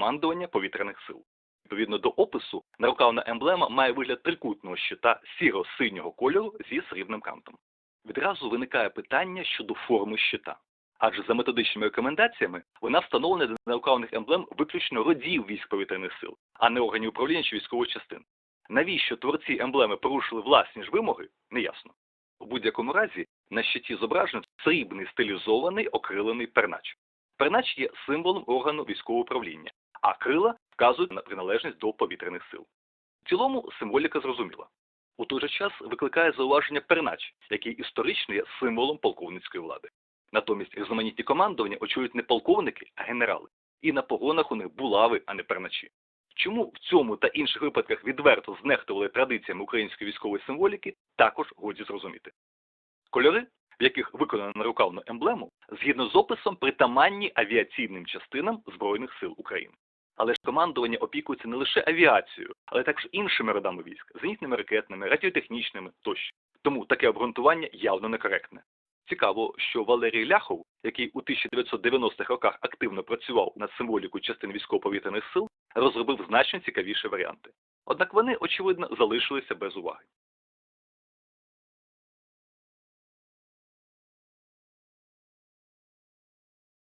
командування повітряних сил. Відповідно до опису, нарукавна емблема має вигляд трикутного щита сіро-синього кольору зі срібним кантом. Відразу виникає питання щодо форми щита. Адже за методичними рекомендаціями вона встановлена для нарукавних емблем виключно родів військ повітряних сил, а не органів управління чи військових частин. Навіщо творці емблеми порушили власні ж вимоги, неясно. У будь-якому разі на щиті зображено срібний стилізований окрилений пернач. Пернач є символом органу військового управління, а крила вказують на приналежність до повітряних сил. В цілому символіка зрозуміла. У той же час викликає зауваження пернач, який історично є символом полковницької влади. Натомість різноманітні командування очолюють не полковники, а генерали. І на погонах у них булави, а не перначі. Чому в цьому та інших випадках відверто знехтували традиціями української військової символіки, також годі зрозуміти. Кольори, в яких виконано нарукавну емблему, згідно з описом притаманні авіаційним частинам Збройних сил України. Але ж командування опікується не лише авіацією, але також іншими родами військ, зенітними ракетними, радіотехнічними тощо. Тому таке обґрунтування явно некоректне. Цікаво, що Валерій Ляхов, який у 1990-х роках активно працював над символікою частин військово-повітряних сил, розробив значно цікавіші варіанти. Однак вони, очевидно, залишилися без уваги.